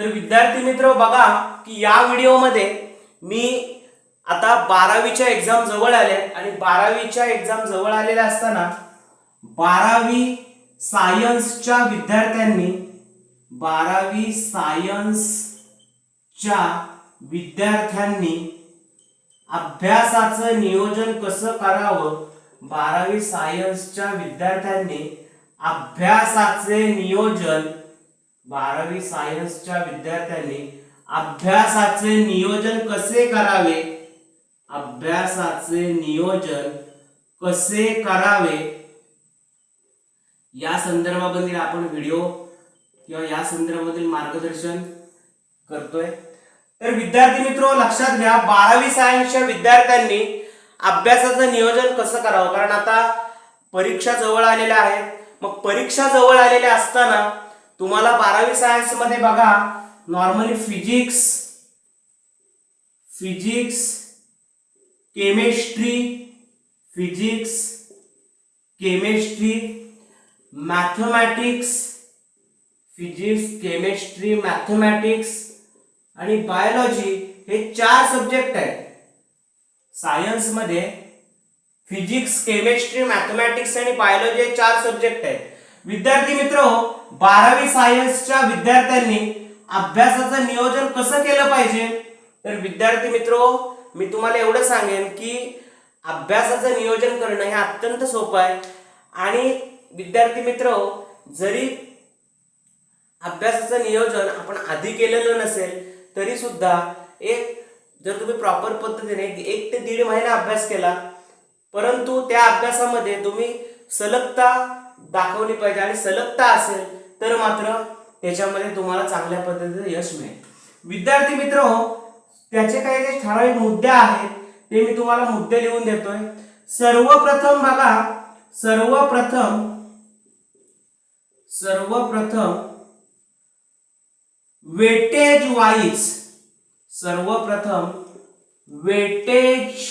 तर विद्यार्थी मित्र बघा की या व्हिडिओमध्ये मी आता बारावीच्या एक्झाम जवळ आल्या आणि बारावीच्या एक्झाम जवळ आलेल्या असताना बारावी सायन्सच्या विद्यार्थ्यांनी बारावी सायन्सच्या विद्यार्थ्यांनी अभ्यासाचं नियोजन कसं करावं? बारावी सायन्सच्या विद्यार्थ्यांनी अभ्यासाचे नियोजन बारावी सायन्सच्या विद्यार्थ्यांनी अभ्यासाचे नियोजन कसे करावे? अभ्यासाचे नियोजन कसे करावे? या संदर्भामधील आपण व्हिडिओ किंवा या संदर्भातील मार्गदर्शन करतोय. तर विद्यार्थी मित्र लक्षात घ्या बारावी सायन्सच्या विद्यार्थ्यांनी अभ्यासाचं नियोजन कसं करावं? कारण आता परीक्षा जवळ आलेल्या आहेत. मग परीक्षा जवळ आलेल्या असताना तुम्हाला बारावी सायन्समध्ये बघा normally physics physics chemistry physics chemistry mathematics physics chemistry mathematics आणि बायोलॉजी हे चार सब्जेक्ट आहेत. सायन्समध्ये फिजिक्स केमिस्ट्री मॅथमॅटिक्स आणि बायोलॉजी हे चार सब्जेक्ट आहेत. विद्यार्थी मित्र बारावी सायन्सच्या विद्यार्थ्यांनी अभ्यासाचं नियोजन कसं केलं पाहिजे? तर विद्यार्थी मित्र मी तुम्हाला एवढं सांगेन की अभ्यासाचं नियोजन करणं हे अत्यंत सोपं आहे. आणि विद्यार्थी मित्र जरी अभ्यासाचं नियोजन आपण आधी केलेलं नसेल तरी सुद्धा एक जर तुम्ही प्रॉपर पद्धतीने एक ते दीड महिना अभ्यास केला परंतु त्या अभ्यासामध्ये तुम्ही सलगता दाखवली पाहिजे आणि सलगता असेल तर मात्र त्याच्यामध्ये तुम्हाला चांगल्या पद्धतीचं यश मिळेल. विद्यार्थी मित्र हो, त्याचे काही जे ठराविक मुद्दे आहेत ते मी तुम्हाला मुद्दे लिहून देतोय. सर्वप्रथम बघा सर्वप्रथम सर्वप्रथम वेटेज वाईज सर्वप्रथम वेटेज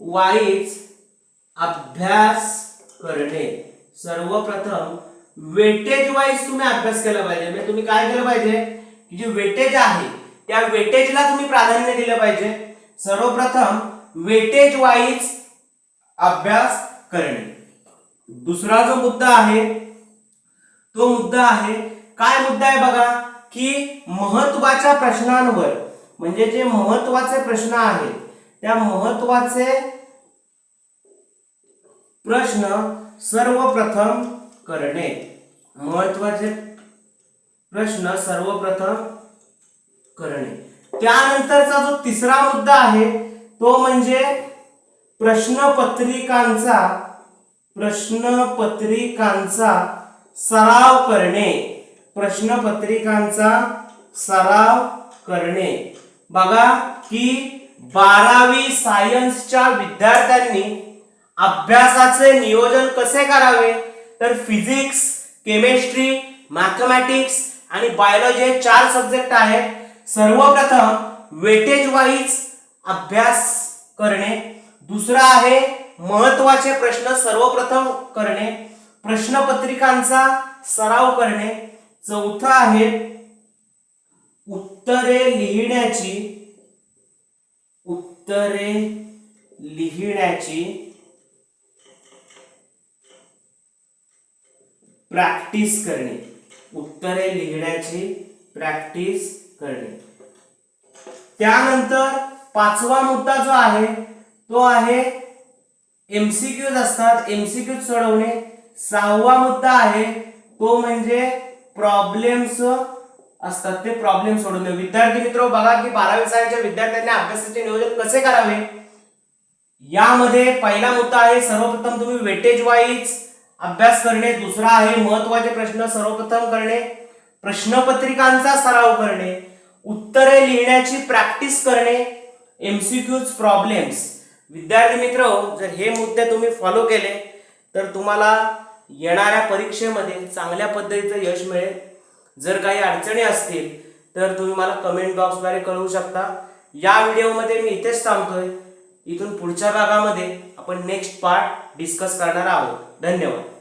वाईज अभ्यास करणे. सर्वप्रथम वेटेज वाईज तुम्ही अभ्यास केला पाहिजे. म्हणजे तुम्ही काय केलं पाहिजे? की जे वेटेज आहे त्या वेटेजला तुम्ही प्राधान्य दिलं पाहिजे. सर्वप्रथम वेटेज वाईज अभ्यास करणे. दुसरा जो मुद्दा आहे तो मुद्दा आहे काय मुद्दा आहे बघा? की महत्त्वाच्या प्रश्नांवर म्हणजे जे महत्त्वाचे प्रश्न आहेत त्या महत्त्वाचे प्रश्न सर्वप्रथम करणे. महत्त्वाचे प्रश्न सर्वप्रथम करणे. त्यानंतरचा जो तिसरा मुद्दा आहे तो म्हणजे प्रश्नपत्रिकांचा प्रश्नपत्रिकांचा सराव करणे. प्रश्नपत्रिकांचा सराव करणे. बघा की बारावी सायन्सच्या विद्यार्थ्यांनी अभ्यासाचे नियोजन कसे करावे? तर फिजिक्स केमिस्ट्री मॅथमॅटिक्स आणि बायोलॉजी हे चार सब्जेक्ट आहेत. सर्वप्रथम वेटेज वाईज अभ्यास करणे. दुसरा आहे महत्त्वाचे प्रश्न सर्वप्रथम करणे. प्रश्नपत्रिकांचा सराव करणे. चौथा आहे उत्तरे लिहिण्याची. उत्तरे लिहिण्याची. प्रॅक्टिस करणे. उत्तरे लिहिण्याची प्रॅक्टिस करणे. त्यानंतर पाचवा मुद्दा जो आहे तो आहे एमसीक्यूज असतात. एमसीक्यूज सोडवणे. सहावा मुद्दा आहे तो म्हणजे प्रॉब्लेम्स असतात. ते प्रॉब्लेम सोडवणे. विद्यार्थी मित्र बघा की बारावी सायन्सच्या विद्यार्थ्यांनी अभ्यासाचे नियोजन कसे करावे? यामध्ये पहिला मुद्दा आहे सर्वप्रथम तुम्ही वेटेज वाईज अभ्यास करणे दुसरा आहे महत्त्वाचे प्रश्न सर्वप्रथम करणे प्रश्नपत्रिकांचा सराव करणे उत्तरे लिहिण्याची प्रॅक्टिस करणे एमसीक्यूज प्रॉब्लेम्स विद्यार्थी मित्र जर हे मुद्दे तुम्ही फॉलो केले तर तुम्हाला येणाऱ्या परीक्षेमध्ये चांगल्या पद्धतीचं यश मिळेल. जर काही अडचणी असतील तर तुम्ही मला कमेंट बॉक्सद्वारे कळवू शकता. या व्हिडिओमध्ये मी इथेच थांबतोय. इथून पुढच्या भागामध्ये आपण नेक्स्ट पार्ट डिस्कस करणार आहोत. धन्यवाद.